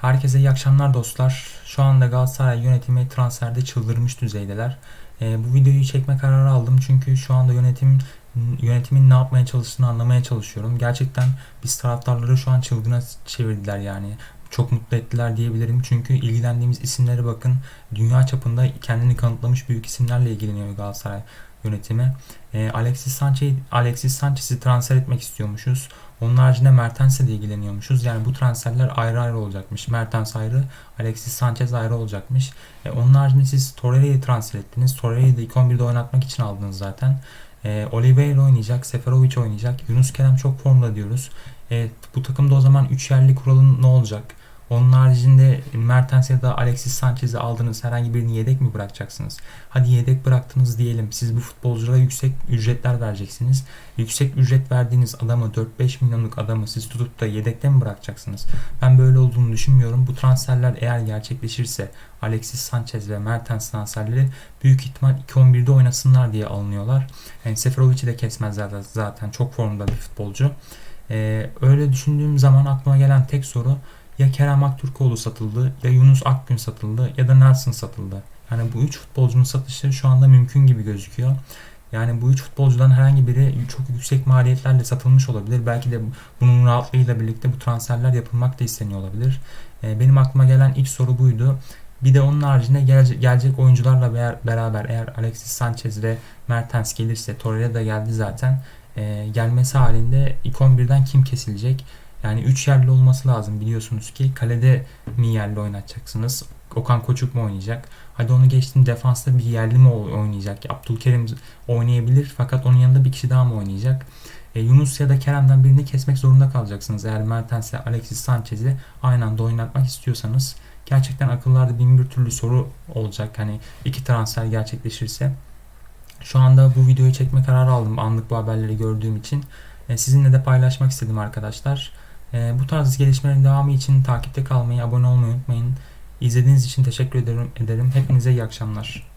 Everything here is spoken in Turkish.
Herkese iyi akşamlar dostlar. Şu anda Galatasaray yönetimi transferde çıldırmış düzeydeler. Ee, bu videoyu çekme kararı aldım çünkü şu anda yönetim yönetimin ne yapmaya çalıştığını anlamaya çalışıyorum. Gerçekten biz taraftarları şu an çılgına çevirdiler yani. Çok mutlu ettiler diyebilirim. Çünkü ilgilendiğimiz isimlere bakın. Dünya çapında kendini kanıtlamış büyük isimlerle ilgileniyor Galatasaray yönetimi. Ee, Alexis Sanchez Alexis Sanchez'i transfer etmek istiyormuşuz. Onun haricinde Mertens'le de ilgileniyormuşuz. Yani bu transferler ayrı ayrı olacakmış. Mertens ayrı, Alexis Sanchez ayrı olacakmış. E, onun haricinde siz Torreira'yı transfer ettiniz. Torreira'yı da ilk 11'de oynatmak için aldınız zaten. E, Oliveira oynayacak, Seferovic oynayacak. Yunus Kerem çok formda diyoruz. E, bu takımda o zaman 3 yerli kuralın ne olacak? Onun haricinde Mertens ya da Alexis Sanchez'i aldınız. Herhangi birini yedek mi bırakacaksınız? Hadi yedek bıraktınız diyelim. Siz bu futbolculara yüksek ücretler vereceksiniz. Yüksek ücret verdiğiniz adamı 4-5 milyonluk adamı siz tutup da yedekte mi bırakacaksınız? Ben böyle olduğunu düşünmüyorum. Bu transferler eğer gerçekleşirse Alexis Sanchez ve Mertens transferleri büyük ihtimal 2-11'de oynasınlar diye alınıyorlar. Yani Seferovic'i de kesmezler zaten. Çok formda bir futbolcu. Ee, öyle düşündüğüm zaman aklıma gelen tek soru ya Kerem Aktürkoğlu satıldı ya Yunus Akgün satıldı ya da Nelson satıldı. Yani bu üç futbolcunun satışı şu anda mümkün gibi gözüküyor. Yani bu üç futbolcudan herhangi biri çok yüksek maliyetlerle satılmış olabilir. Belki de bunun rahatlığıyla birlikte bu transferler yapılmak da isteniyor olabilir. Benim aklıma gelen ilk soru buydu. Bir de onun haricinde gelecek oyuncularla beraber eğer Alexis Sanchez ve Mertens gelirse Torreira da geldi zaten. Gelmesi halinde ilk 11'den kim kesilecek? Yani 3 yerli olması lazım biliyorsunuz ki. Kalede mi yerli oynatacaksınız? Okan Koçuk mu oynayacak? Hadi onu geçtim defansta bir yerli mi oynayacak? Abdülkerim oynayabilir fakat onun yanında bir kişi daha mı oynayacak? E, Yunus ya da Kerem'den birini kesmek zorunda kalacaksınız. Eğer Mertens ile Alexis Sanchez'i aynı anda oynatmak istiyorsanız gerçekten akıllarda bin bir türlü soru olacak. Hani iki transfer gerçekleşirse. Şu anda bu videoyu çekme kararı aldım anlık bu haberleri gördüğüm için. E, sizinle de paylaşmak istedim arkadaşlar. E, bu tarz gelişmelerin devamı için takipte kalmayı, abone olmayı unutmayın. İzlediğiniz için teşekkür ederim. ederim. Hepinize iyi akşamlar.